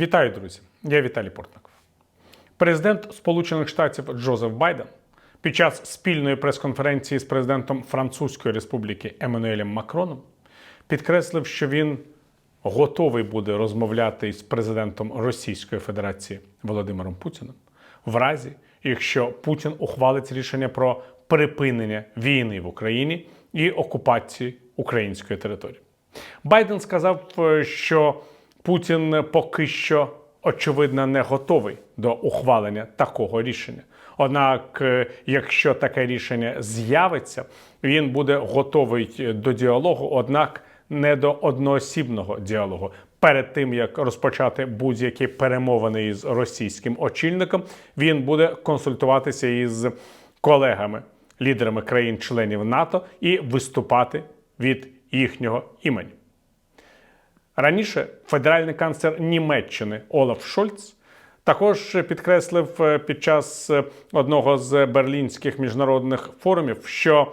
Вітаю, друзі! Я Віталій Портников. Президент Сполучених Штатів Джозеф Байден під час спільної прес-конференції з президентом Французької Республіки Еммануелем Макроном підкреслив, що він готовий буде розмовляти із президентом Російської Федерації Володимиром Путіним в разі, якщо Путін ухвалить рішення про припинення війни в Україні і окупації української території. Байден сказав, е, що Путін поки що очевидно не готовий до ухвалення такого рішення. Однак, е, якщо таке рішення з'явиться, він буде готовий до діалогу, однак не до одноосібного діалогу. Перед тим як розпочати будь-які перемовини із російським очільником, він буде консультуватися із колегами, лідерами країн-членів НАТО і виступати від їхнього імені. Раніше федеральний канцлер Німеччини Олаф Шольц також підкреслив е, під час е, одного з берлінських міжнародних форумів, що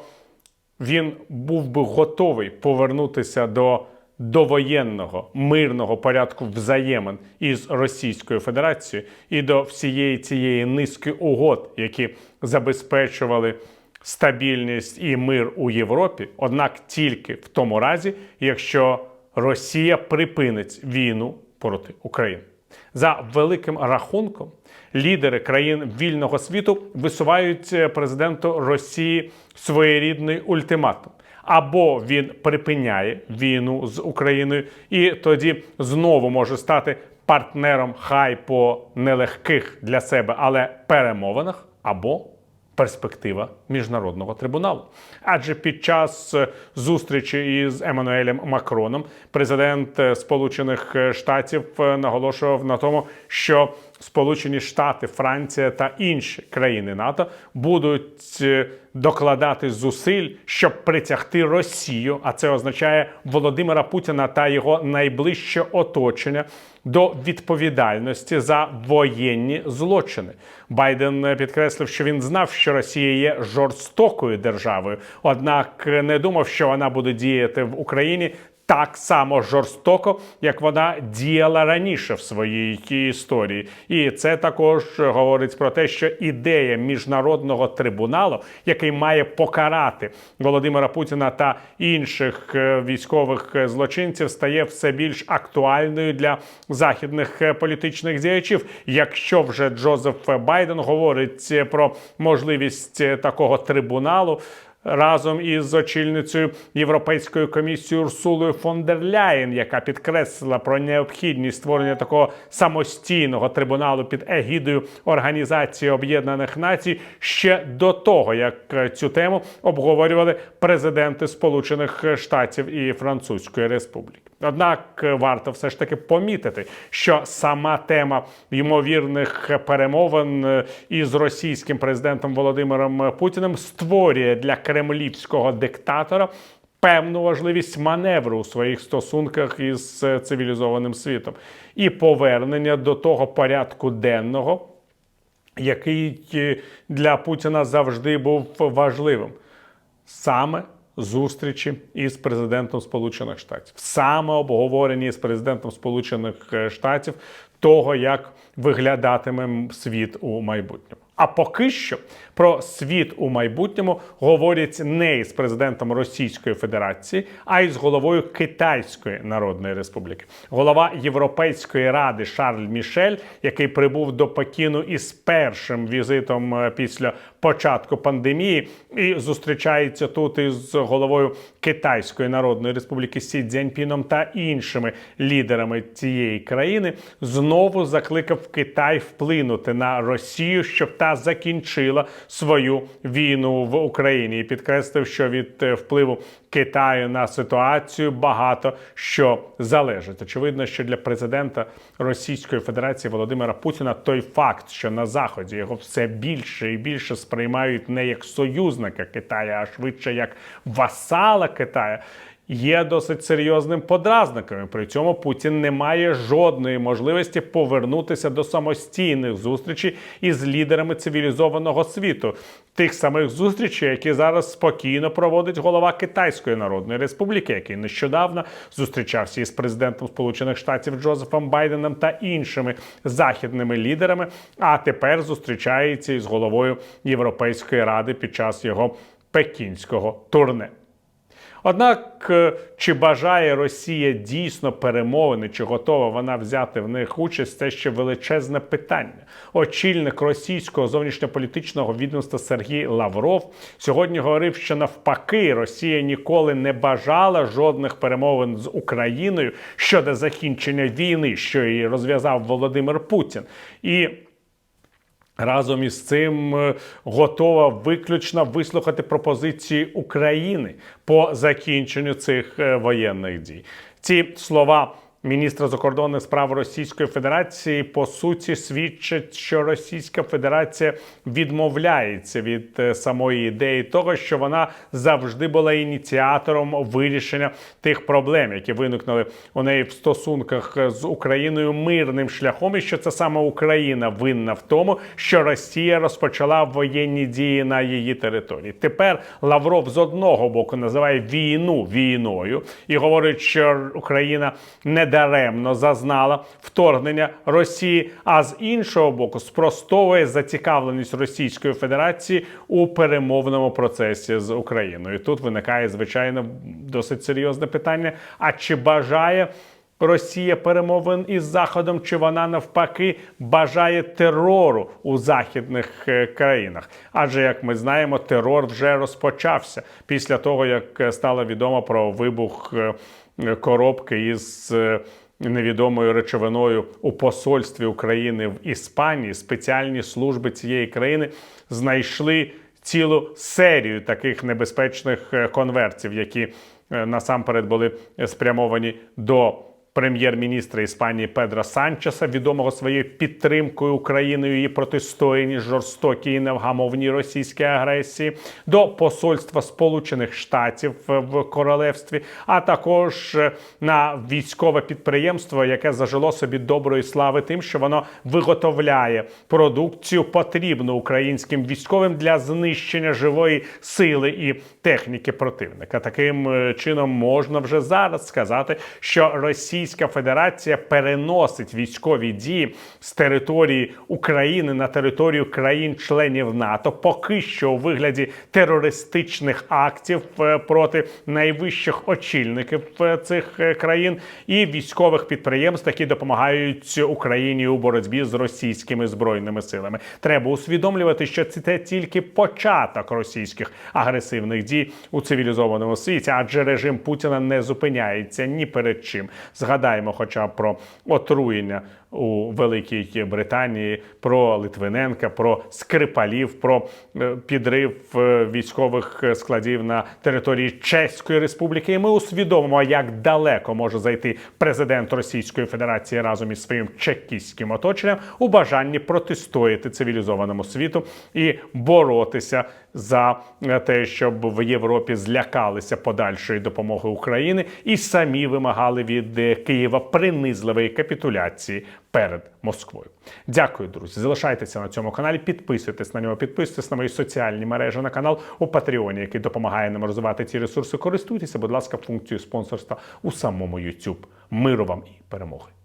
він був би готовий повернутися до довоєнного мирного порядку взаємин із Російською Федерацією і до всієї цієї низки угод, які забезпечували стабільність і мир у Європі, однак тільки в тому разі, якщо Росія припинить війну проти України. За великим рахунком, лідери країн вільного світу висувають е, президенту Росії своєрідний ультиматум. Або він припиняє війну з Україною і тоді знову може стати партнером хай по нелегких для себе, але перемовинах, або перспектива міжнародного трибуналу. Адже під час е, зустрічі із Еммануелем Макроном президент е, Сполучених Штатів е, наголошував на тому, що Сполучені Штати, Франція та інші країни НАТО будуть докладати зусиль, щоб притягти Росію, а це означає Володимира Путіна та його найближче оточення до відповідальності за воєнні злочини. Байден підкреслив, що він знав, що Росія є жорстокою державою, однак не думав, що вона буде діяти в Україні так само жорстоко, як вона діяла раніше в своїй історії, і це також говорить про те, що ідея міжнародного трибуналу, який має покарати Володимира Путіна та інших е, військових злочинців, стає все більш актуальною для західних е, політичних діячів. Якщо вже Джозеф Байден говорить про можливість е, такого трибуналу разом із очільницею Європейської комісії Урсулою фон дер Ляєн, яка підкреслила про необхідність створення такого самостійного трибуналу під егідою Організації Об'єднаних Націй ще до того, як цю тему обговорювали президенти Сполучених Штатів і Французької Республіки. Однак варто все ж таки помітити, що сама тема ймовірних перемовин із російським президентом Володимиром Путіним створює для кремлівського диктатора певну важливість маневру у своїх стосунках із цивілізованим світом і повернення до того порядку денного, який для Путіна завжди був важливим. Саме зустрічі із президентом Сполучених Штатів, саме обговорені з президентом Сполучених Штатів того, як виглядатиме світ у майбутньому. А поки що про світ у майбутньому говорять не із президентом Російської Федерації, а й з головою Китайської Народної Республіки. Голова Європейської ради Шарль Мішель, який прибув до Пекіну із першим візитом е, після початку пандемії, і зустрічається тут із головою Китайської Народної Республіки Сі Цзяньпіном та іншими лідерами цієї країни, знову закликав Китай вплинути на Росію, щоб та закінчила свою війну в Україні і підкреслив, що від е, впливу Китаю на ситуацію багато що залежить. Очевидно, що для президента Російської Федерації Володимира Путіна той факт, що на заході його все більше і більше сприймають не як союзника Китая, а швидше як васала Китая. Є досить серйозним подразником. При цьому Путін не має жодної можливості повернутися до самостійних зустрічей із лідерами цивілізованого світу. Тих самих зустрічей, які зараз спокійно проводить голова Китайської Народної Республіки, який нещодавно зустрічався із президентом Сполучених Штатів Джозефом Байденом та іншими західними лідерами. А тепер зустрічається із головою Європейської ради під час його пекінського турне. Однак, е, чи бажає Росія дійсно перемовини, чи готова вона взяти в них участь, це ще величезне питання. Очільник російського зовнішньополітичного відомства Сергій Лавров сьогодні говорив, що навпаки Росія ніколи не бажала жодних перемовин з Україною щодо закінчення війни, що її розв'язав Володимир Путін. І Разом із цим е, готова виключно вислухати пропозиції України по закінченню цих е, воєнних дій. Ці слова міністра закордонних справ Російської Федерації по суті свідчать, що Російська Федерація відмовляється від е, самої ідеї того, що вона завжди була ініціатором вирішення тих проблем, які виникнули у неї в стосунках з Україною мирним шляхом, і що це саме Україна винна в тому, що Росія розпочала воєнні дії на її території. Тепер Лавров з одного боку називає війну війною і говорить, що Україна не даремно зазнала вторгнення Росії, а з іншого боку, спростовує зацікавленість Російської Федерації у перемовному процесі з Україною. Тут виникає звичайно досить серйозне питання: а чи бажає? Росія перемовин із Заходом, чи вона навпаки бажає терору у західних е, країнах? Адже, як ми знаємо, терор вже розпочався після того, як е, стало відомо про вибух е, коробки із невідомою речовиною у посольстві України в Іспанії. Спеціальні служби цієї країни знайшли цілу серію таких небезпечних конвертів, які насамперед були спрямовані до прем'єр-міністра Іспанії Педро Санчеса, відомого своєю підтримкою Україною її протистоянні жорстокій і невгамовній російській агресії, до посольства Сполучених Штатів в королевстві, а також е, на військове підприємство, яке зажило собі доброї слави, тим, що воно виготовляє продукцію потрібну українським військовим для знищення живої сили і техніки противника. Таким е, чином можна вже зараз сказати, що Росія Російська Федерація переносить військові дії з території України на територію країн-членів НАТО, поки що у вигляді терористичних актів е, проти найвищих очільників е, цих е, країн і військових підприємств, які допомагають Україні у боротьбі з російськими збройними силами. Треба усвідомлювати, що це тільки початок російських агресивних дій у цивілізованому світі, адже режим Путіна не зупиняється ні перед чим. Згадаємо, хоча б про отруєння у Великій Британії, про Литвиненка, про Скрипалів, про е, підрив е, військових складів на території Чеської Республіки. І ми усвідомимо, як далеко може зайти президент Російської Федерації разом із своїм чекістським оточенням у бажанні протистояти цивілізованому світу і боротися за те, щоб в Європі злякалися подальшої допомоги України і самі вимагали від е, Києва принизливої капітуляції перед Москвою. Дякую, друзі. Залишайтеся на цьому каналі, підписуйтесь на нього, підписуйтесь на мої соціальні мережі на канал у Патреоні, який допомагає нам розвивати ці ресурси. Користуйтеся, будь ласка, функцією спонсорства у самому YouTube. Миру вам і перемоги.